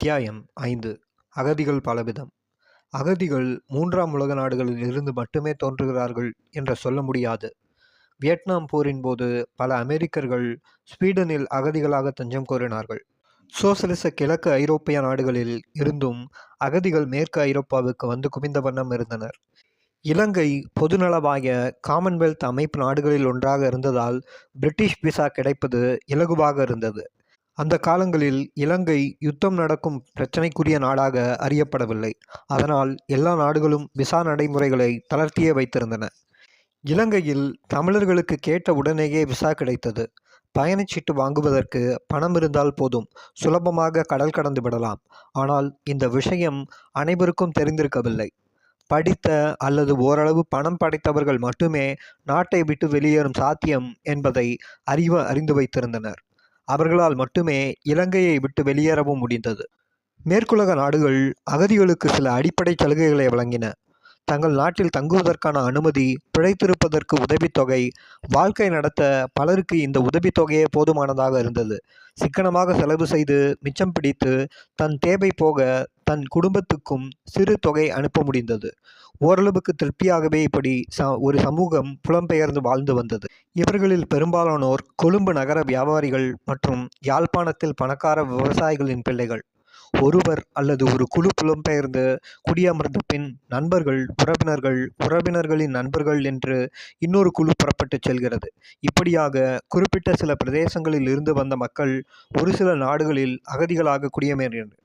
அத்தியாயம் ஐந்து. அகதிகள் பலவிதம். அகதிகள் மூன்றாம் உலக நாடுகளில் இருந்து மட்டுமே தோன்றுகிறார்கள் என்று சொல்ல முடியாது. வியட்நாம் போரின் போது பல அமெரிக்கர்கள் ஸ்வீடனில் அகதிகளாக தஞ்சம் கோரினார்கள். சோசலிச கிழக்கு ஐரோப்பிய நாடுகளில் இருந்தும் அகதிகள் மேற்கு ஐரோப்பாவுக்கு வந்து குவிந்த வண்ணம் இருந்தனர். இலங்கை பொதுநலவாய காமன்வெல்த் அமைப்பு நாடுகளில் ஒன்றாக இருந்ததால் பிரிட்டிஷ் விசா கிடைப்பது இலகுவாக இருந்தது. அந்த காலங்களில் இலங்கை யுத்தம் நடக்கும் பிரச்சனைக்குரிய நாடாக அறியப்படவில்லை. அதனால் எல்லா நாடுகளும் விசா நடைமுறைகளை தளர்த்தியே வைத்திருந்தன. இலங்கையில் தமிழர்களுக்கு கேட்ட உடனேயே விசா கிடைத்தது. பயணச்சீட்டு வாங்குவதற்கு பணம் இருந்தால் போதும். சுலபமாக கடல் கடந்து விடலாம். ஆனால் இந்த விஷயம் அனைவருக்கும் தெரிந்திருக்கவில்லை. படித்த அல்லது ஓரளவு பணம் படைத்தவர்கள் மட்டுமே நாட்டை விட்டு வெளியேறும் சாத்தியம் என்பதை அறிவ அறிந்து வைத்திருந்தனர். அவர்களால் மட்டுமே இலங்கையை விட்டு வெளியேறவும் முடிந்தது. மேற்குலக நாடுகள் அகதிகளுக்கு சில அடிப்படை சலுகைகளை வழங்கின. தங்கள் நாட்டில் தங்குவதற்கான அனுமதி பிழைத்திருப்பதற்கு உதவித்தொகை வாழ்க்கை நடத்த பலருக்கு இந்த உதவித்தொகையே போதுமானதாக இருந்தது. சிக்கனமாக செலவு செய்து மிச்சம் பிடித்து தன் தேவை போக தன் குடும்பத்துக்கும் சிறு தொகை அனுப்ப முடிந்தது. ஓரளவுக்கு திருப்தியாகவே இப்படி ச ஒரு சமூகம் புலம்பெயர்ந்து வாழ்ந்து வந்தது. இவர்களில் பெரும்பாலானோர் கொழும்பு நகர வியாபாரிகள் மற்றும் யாழ்ப்பாணத்தில் பணக்கார விவசாயிகளின் பிள்ளைகள். ஒருவர் அல்லது ஒரு குழு புலம்பெயர்ந்து குடியமர்ந்த பின் நண்பர்கள் உறவினர்கள் உறவினர்களின் நண்பர்கள் என்று இன்னொரு குழு புறப்பட்டு செல்கிறது. இப்படியாக குறிப்பிட்ட சில பிரதேசங்களில் இருந்து வந்த மக்கள் ஒரு சில நாடுகளில் அகதிகளாக குடியமேறினர்.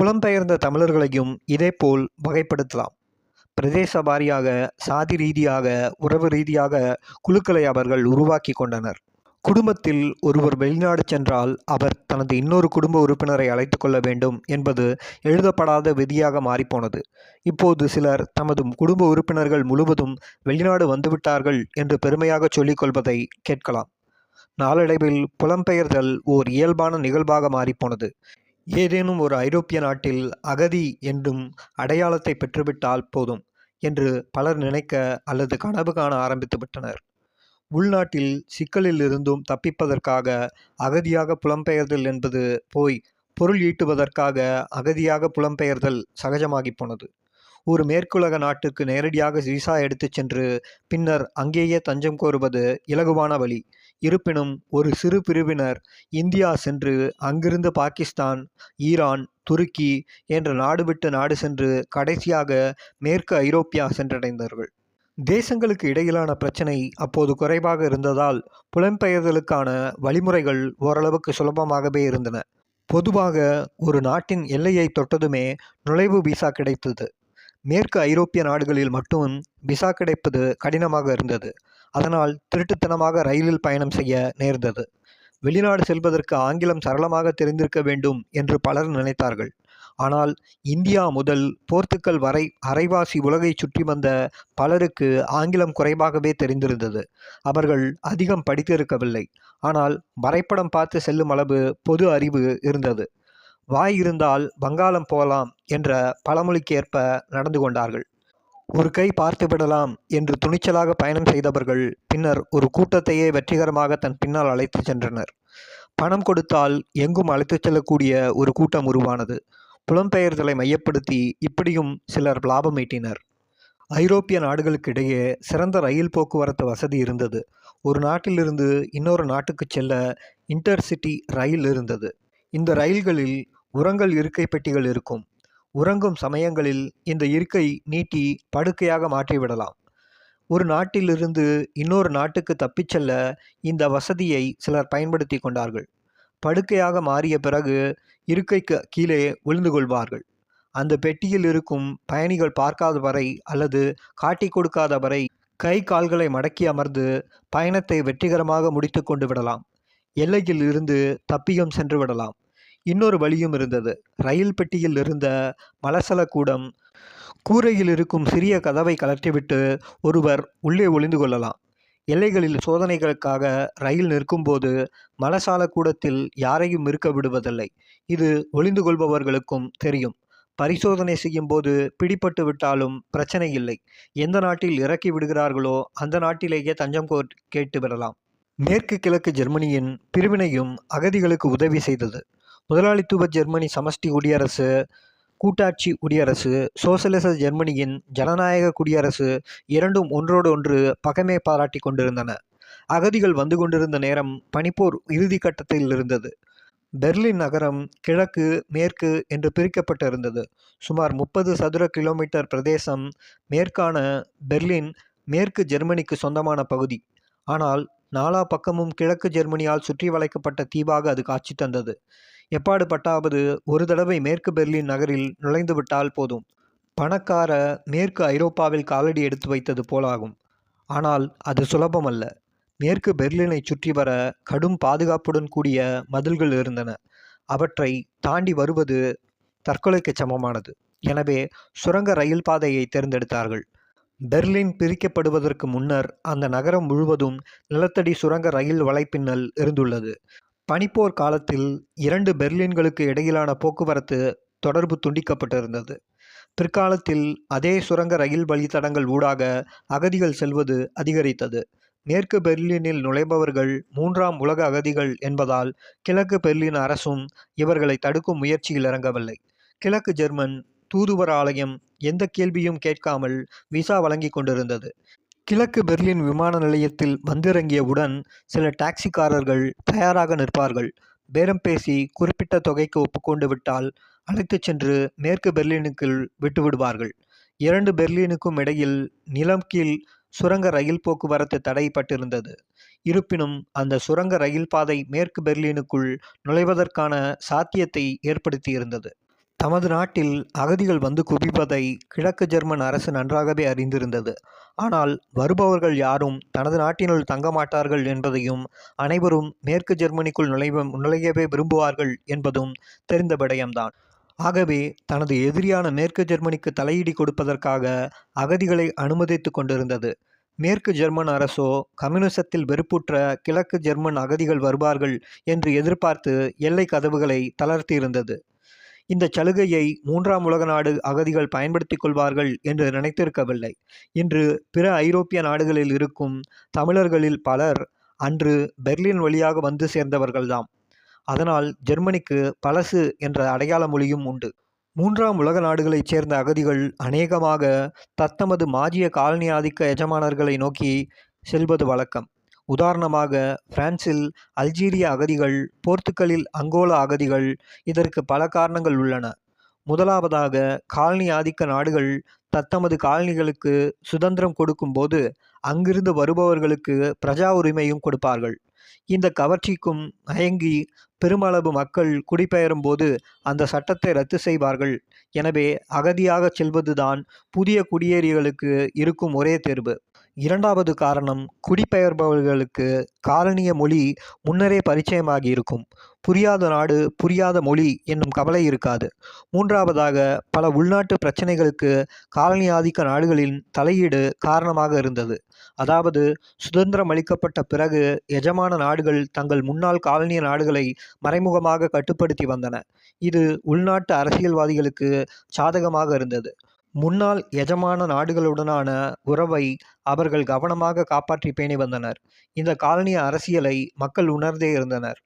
புலம்பெயர்ந்த தமிழர்களையும் இதேபோல் வகைப்படுத்தலாம். பிரதேச வாரியாக சாதி ரீதியாக உறவு ரீதியாக குழுக்களை அவர்கள் உருவாக்கி கொண்டனர். குடும்பத்தில் ஒருவர் வெளிநாடு சென்றால் அவர் தனது இன்னொரு குடும்ப உறுப்பினரை அழைத்து கொள்ள வேண்டும் என்பது எழுதப்படாத விதியாக மாறிப்போனது. இப்போது சிலர் தமது குடும்ப உறுப்பினர்கள் முழுவதும் வெளிநாடு வந்துவிட்டார்கள் என்று பெருமையாக சொல்லிக் கொள்வதை கேட்கலாம். நாளடைவில் புலம்பெயர்தல் ஓர் இயல்பான நிகழ்வாக மாறிப்போனது. ஏதேனும் ஒரு ஐரோப்பிய நாட்டில் அகதி என்றும் அடையாளத்தை பெற்றுவிட்டால் போதும் என்று பலர் நினைக்க அல்லது கனவு காண ஆரம்பித்து விட்டனர் உள்நாட்டில் சிக்கலில் இருந்தும் தப்பிப்பதற்காக அகதியாக புலம்பெயர்தல் என்பது போய் பொருள் ஈட்டுவதற்காக அகதியாக புலம்பெயர்தல் சகஜமாகி போனது. ஒரு மேற்குலக நாட்டுக்கு நேரடியாக விசா எடுத்துச் சென்று பின்னர் அங்கேயே தஞ்சம் கோருவது இலகுவான வழி. இருப்பினும் ஒரு சிறு பிரிவினர் இந்தியா சென்று அங்கிருந்து பாகிஸ்தான் ஈரான் துருக்கி என்ற நாடு விட்டு நாடு சென்று கடைசியாக மேற்கு ஐரோப்பியா சென்றடைந்தார்கள். தேசங்களுக்கு இடையிலான பிரச்சனை அப்போது குறைவாக இருந்ததால் புலம்பெயர்தலுக்கான வழிமுறைகள் ஓரளவுக்கு சுலபமாகவே இருந்தன. பொதுவாக ஒரு நாட்டின் எல்லையை தொட்டதுமே நுழைவு விசா கிடைத்தது. மேற்கு ஐரோப்பிய நாடுகளில் மட்டும் விசா கிடைப்பது கடினமாக இருந்தது. அதனால் திருட்டுத்தனமாக ரயிலில் பயணம் செய்ய நேர்ந்தது. வெளிநாடு செல்வதற்கு ஆங்கிலம் சரளமாக தெரிந்திருக்க வேண்டும் என்று பலர் நினைத்தார்கள். ஆனால் இந்தியா முதல் போர்த்துக்கல் வரை அரைவாசி உலகை சுற்றி வந்த பலருக்கு ஆங்கிலம் குறைவாகவே தெரிந்திருந்தது. அவர்கள் அதிகம் படித்திருக்கவில்லை. ஆனால் வரைபடம் பார்த்து செல்லும் அளவு பொது அறிவு இருந்தது. வாய் இருந்தால் வங்காளம் போகலாம் என்ற பழமொழிக்கேற்ப நடந்து கொண்டார்கள். ஒரு கை பார்த்துவிடலாம் என்று துணிச்சலாக பயணம் செய்தவர்கள் பின்னர் ஒரு கூட்டத்தையே வெற்றிகரமாக தன் பின்னால் அழைத்து சென்றனர். பணம் கொடுத்தால் எங்கும் அழைத்துச் செல்லக்கூடிய ஒரு கூட்டம் உருவானது. புலம்பெயர்தலை மையப்படுத்தி இப்படியும் சிலர் லாபம் ஈட்டினர். ஐரோப்பிய நாடுகளுக்கு இடையே சிறந்த ரயில் போக்குவரத்து வசதி இருந்தது. ஒரு நாட்டிலிருந்து இன்னொரு நாட்டுக்கு செல்ல இன்டர்சிட்டி ரயில் இருந்தது. இந்த ரயில்களில் உரங்கள் இருக்கை பெட்டிகள் இருக்கும். உறங்கும் சமயங்களில் இந்த இருக்கை நீட்டி படுக்கையாக மாற்றிவிடலாம். ஒரு நாட்டிலிருந்து இன்னொரு நாட்டுக்கு தப்பிச் செல்ல இந்த வசதியை சிலர் பயன்படுத்தி கொண்டார்கள். படுக்கையாக மாறிய பிறகு இருக்கைக்கு கீழே விழுந்து கொள்வார்கள். அந்த பெட்டியில் இருக்கும் பயணிகள் பார்க்காத வரை அல்லது காட்டி கொடுக்காத வரை கை கால்களை மடக்கி அமர்ந்து பயணத்தை வெற்றிகரமாக முடித்து கொண்டு விடலாம். எல்லையில் இருந்து தப்பியும் சென்று விடலாம். இன்னொரு வழியும் இருந்தது. ரயில் பெட்டியில் இருந்த மலசல கூடம் கூரையில் இருக்கும் சிறிய கதவை கலற்றிவிட்டு ஒருவர் உள்ளே ஒளிந்து கொள்ளலாம். எல்லைகளில் சோதனைகளுக்காக ரயில் நிற்கும்போது மலசால கூடத்தில் யாரையும் இருக்க விடுவதில்லை. இது ஒளிந்து கொள்பவர்களுக்கும் தெரியும். பரிசோதனை செய்யும் போது பிடிபட்டு விட்டாலும் பிரச்சனை இல்லை. எந்த நாட்டில் இறக்கி விடுகிறார்களோ அந்த நாட்டிலேயே தஞ்சம் கோ கேட்டு விடலாம். மேற்கு கிழக்கு ஜெர்மனியின் பிரிவினையும் அகதிகளுக்கு உதவி செய்தது. முதலாளித்துவ ஜெர்மனி சமஷ்டி குடியரசு கூட்டாட்சி குடியரசு சோசலிச ஜெர்மனியின் ஜனநாயக குடியரசு இரண்டும் ஒன்றோடு ஒன்று பகைமை பாராட்டி கொண்டிருந்தன. அகதிகள் வந்து கொண்டிருந்த நேரம் பனிப்போர் இறுதி கட்டத்தில் இருந்தது. பெர்லின் நகரம் கிழக்கு மேற்கு என்று பிரிக்கப்பட்டிருந்தது. சுமார் முப்பது சதுர கிலோமீட்டர் பிரதேசம் மேற்கான பெர்லின் மேற்கு ஜெர்மனிக்கு சொந்தமான பகுதி. ஆனால் நாலா பக்கமும் கிழக்கு ஜெர்மனியால் சுற்றி வளைக்கப்பட்ட தீவாக அது காட்சி தந்தது. எப்பாடு பட்டாவது ஒரு தடவை மேற்கு பெர்லின் நகரில் நுழைந்துவிட்டால் போதும். பணக்கார மேற்கு ஐரோப்பாவில் காலடி எடுத்து வைத்தது போலாகும். ஆனால் அது சுலபமல்ல. மேற்கு பெர்லினை சுற்றி வர கடும் பாதுகாப்புடன் கூடிய மதில்கள் இருந்தன. அவற்றை தாண்டி வருவது தற்கொலைக்கு சமமானது. எனவே சுரங்க ரயில் பாதையை தேர்ந்தெடுத்தார்கள். பெர்லின் பிரிக்கப்படுவதற்கு முன்னர் அந்த நகரம் முழுவதும் நிலத்தடி சுரங்க ரயில் வலைப்பின்னல் இருந்துள்ளது. பனிப்போர் காலத்தில் இரண்டு பெர்லின்களுக்கு இடையிலான போக்குவரத்து தொடர்பு துண்டிக்கப்பட்டிருந்தது. பிற்காலத்தில் அதே சுரங்க ரயில் வழித்தடங்கள் ஊடாக அகதிகள் செல்வது அதிகரித்தது. மேற்கு பெர்லினில் நுழைபவர்கள் மூன்றாம் உலக அகதிகள் என்பதால் கிழக்கு பெர்லின் அரசும் இவர்களை தடுக்கும் முயற்சியில் இறங்கவில்லை. கிழக்கு ஜெர்மன் தூதுவர் ஆலயம் எந்த கேள்வியும் கேட்காமல் விசா வழங்கி கொண்டிருந்தது. கிழக்கு பெர்லின் விமான நிலையத்தில் வந்திறங்கியவுடன் சில டாக்ஸிக்காரர்கள் தயாராக நிற்பார்கள். பேரம் பேசி குறிப்பிட்ட தொகைக்கு ஒப்புக்கொண்டு விட்டால் அழைத்துச் சென்று மேற்கு பெர்லினுக்குள் விட்டுவிடுவார்கள். இரண்டு பெர்லினுக்கும் இடையில் நிலம் கீழ் சுரங்க ரயில் போக்குவரத்து தடைப்பட்டிருந்தது. இருப்பினும் அந்த சுரங்க ரயில் பாதை மேற்கு பெர்லினுக்குள் நுழைவதற்கான சாத்தியத்தை ஏற்படுத்தியிருந்தது. தமது நாட்டில் அகதிகள் வந்து குவிப்பதை கிழக்கு ஜெர்மன் அரசு நன்றாகவே அறிந்திருந்தது. ஆனால் வருபவர்கள் யாரும் தனது நாட்டினுள் தங்க மாட்டார்கள் என்பதையும் அனைவரும் மேற்கு ஜெர்மனிக்குள் நுழைவ நுழையவே விரும்புவார்கள் என்பதும் தெரிந்த விடயம்தான். ஆகவே தனது எதிரியான மேற்கு ஜெர்மனிக்கு தலையீடு கொடுப்பதற்காக அகதிகளை அனுமதித்து கொண்டிருந்தது. மேற்கு ஜெர்மன் அரசோ கம்யூனிசத்தில் வெறுப்புற்ற கிழக்கு ஜெர்மன் அகதிகள் வருவார்கள் என்று எதிர்பார்த்து எல்லை கதவுகளை தளர்த்தியிருந்தது. இந்த சலுகையை மூன்றாம் உலக நாடு அகதிகள் பயன்படுத்திக் கொள்வார்கள் என்று நினைத்திருக்கவில்லை. இன்று பிற ஐரோப்பிய நாடுகளில் இருக்கும் தமிழர்களில் பலர் அன்று பெர்லின் வழியாக வந்து சேர்ந்தவர்கள்தாம். அதனால் ஜெர்மனிக்கு பழசு என்ற அடையாள மொழியும் உண்டு. மூன்றாம் உலக நாடுகளைச் சேர்ந்த அகதிகள் அநேகமாக தத்தமது மாஜிய காலனி ஆதிக்க எஜமானர்களை நோக்கி செல்வது வழக்கம். உதாரணமாக பிரான்சில் அல்ஜீரிய அகதிகள் போர்த்துக்கலில் அங்கோலா அகதிகள் இதற்கு பல காரணங்கள் உள்ளன. முதலாவதாக காலனி ஆதிக்க நாடுகள் தத்தமது காலனிகளுக்கு சுதந்திரம் கொடுக்கும்போது அங்கிருந்து வருபவர்களுக்கு பிரஜா உரிமையும் கொடுப்பார்கள். இந்த கவர்ச்சிக்கும் மயங்கி பெருமளவு மக்கள் குடிபெயரும் போது அந்த சட்டத்தை ரத்து செய்வார்கள். எனவே அகதியாக செல்வதுதான் புதிய குடியேறிகளுக்கு இருக்கும் ஒரே தேர்வு. இரண்டாவது காரணம் குடிபெயர்பவர்களுக்கு காலனிய மொழி முன்னரே பரிச்சயமாகி இருக்கும் புரியாத நாடு புரியாத மொழி என்னும் கவலை இருக்காது. மூன்றாவதாக பல உள்நாட்டு பிரச்சனைகளுக்கு காலனி ஆதிக்க நாடுகளின் தலையீடு காரணமாக இருந்தது. அதாவது சுதந்திரம் அளிக்கப்பட்ட பிறகு எஜமான நாடுகள் தங்கள் முன்னாள் காலனிய நாடுகளை மறைமுகமாக கட்டுப்படுத்தி வந்தன. இது உள்நாட்டு அரசியல்வாதிகளுக்கு சாதகமாக இருந்தது. முன்னாள் எஜமான நாடுகளுடனான உறவை அவர்கள் கவனமாக காப்பாற்றி பேணி வந்தனர். இந்த காலனிய அரசியலை மக்கள் உணர்ந்தே இருந்தனர்.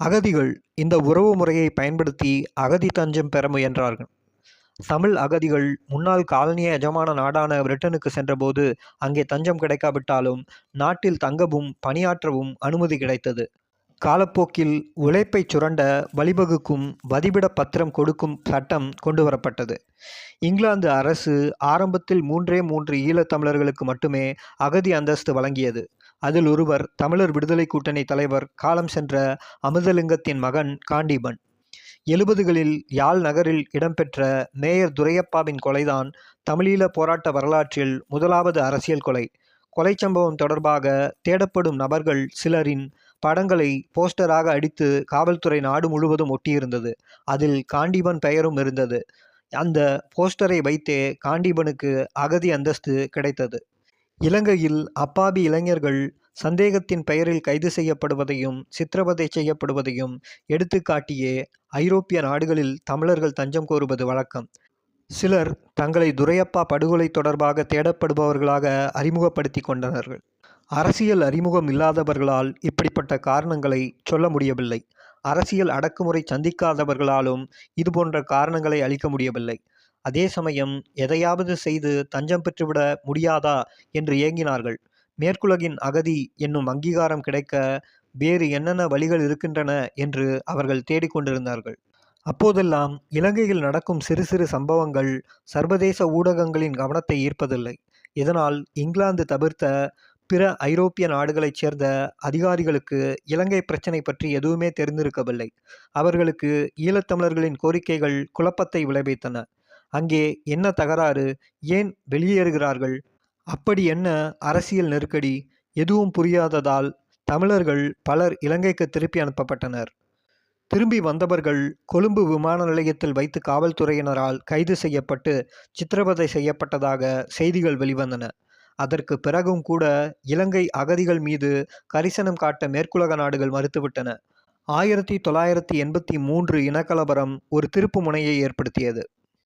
அகதிகள் இந்த உறவு முறையை பயன்படுத்தி அகதி தஞ்சம் பெற முயன்றார்கள். தமிழ் அகதிகள் முன்னாள் காலனிய எஜமான நாடான பிரிட்டனுக்கு சென்றபோது அங்கே தஞ்சம் கிடைக்காவிட்டாலும் நாட்டில் தங்கவும் பணியாற்றவும் அனுமதி கிடைத்தது. காலப்போக்கில் உழைப்பை சுரண்ட வழிவகுக்கும் வதிவிட பத்திரம் கொடுக்கும் சட்டம் கொண்டு வரப்பட்டது இங்கிலாந்து அரசு ஆரம்பத்தில் மூன்றே மூன்று ஈழத்தமிழர்களுக்கு மட்டுமே அகதி அந்தஸ்து வழங்கியது. அதில் ஒருவர் தமிழர் விடுதலை கூட்டணி தலைவர் காலம் சென்ற அமிர்தலிங்கத்தின் மகன் காண்டீபன். எழுபதுகளில் யாழ் நகரில் இடம்பெற்ற மேயர் துரையப்பாவின் கொலைதான் தமிழீழ போராட்ட வரலாற்றில் முதலாவது அரசியல் கொலை. கொலை சம்பவம் தொடர்பாக தேடப்படும் நபர்கள் சிலரின் படங்களை போஸ்டராக அடித்து காவல்துறை நாடு முழுவதும் ஒட்டியிருந்தது. அதில் காண்டிபன் பெயரும் இருந்தது. அந்த போஸ்டரை வைத்தே காண்டிபனுக்கு அகதி அந்தஸ்து கிடைத்தது. இலங்கையில் அப்பாவி இளைஞர்கள் சந்தேகத்தின் பெயரில் கைது செய்யப்படுவதையும் சித்திரவதை செய்யப்படுவதையும் எடுத்துக்காட்டியே ஐரோப்பிய நாடுகளில் தமிழர்கள் தஞ்சம் கோருவது வழக்கம். சிலர் தங்களை துரையப்பா படுகொலை தொடர்பாக தேடப்படுபவர்களாக அறிமுகப்படுத்தி கொண்டனர்கள் அரசியல் அறிமுகம் இல்லாதவர்களால் இப்படிப்பட்ட காரணங்களை சொல்ல முடியவில்லை அரசியல் அடக்குமுறை சந்திக்காதவர்களாலும் இதுபோன்ற காரணங்களை அளிக்க முடியவில்லை. அதே சமயம் எதையாவது செய்து தஞ்சம் பெற்றுவிட முடியாதா என்று ஏங்கினார்கள். மேற்குலகின் அகதி என்னும் அங்கீகாரம் கிடைக்க வேறு என்னென்ன வழிகள் இருக்கின்றன என்று அவர்கள் தேடிக்கொண்டிருந்தார்கள் அப்போதெல்லாம் இலங்கையில் நடக்கும் சிறு சிறு சம்பவங்கள் சர்வதேச ஊடகங்களின் கவனத்தை ஈர்ப்பதில்லை. இதனால் இங்கிலாந்து தவிர்த்த பிற ஐரோப்பிய நாடுகளைச் சேர்ந்த அதிகாரிகளுக்கு இலங்கை பிரச்சினை பற்றி எதுவுமே தெரிந்திருக்கவில்லை. அவர்களுக்கு ஈழத்தமிழர்களின் கோரிக்கைகள் குழப்பத்தை விளைவித்தன. அங்கே என்ன தகராறு? ஏன் வெளியேறுகிறார்கள்? அப்படி என்ன அரசியல் நெருக்கடி? எதுவும் புரியாததால் தமிழர்கள் பலர் இலங்கைக்கு திருப்பி அனுப்பப்பட்டனர். திரும்பி வந்தவர்கள் கொழும்பு விமான நிலையத்தில் வைத்து காவல்துறையினரால் கைது செய்யப்பட்டு சித்திரவதை செய்யப்பட்டதாக செய்திகள் வெளிவந்தன. அதற்கு பிறகும் கூட இலங்கை அகதிகள் மீது கரிசனம் காட்ட மேற்குலக நாடுகள் மறுத்துவிட்டன. ஆயிரத்தி தொள்ளாயிரத்தி எண்பத்தி மூன்று இனக்கலவரம் ஒரு திருப்பு முனையை ஏற்படுத்தியது.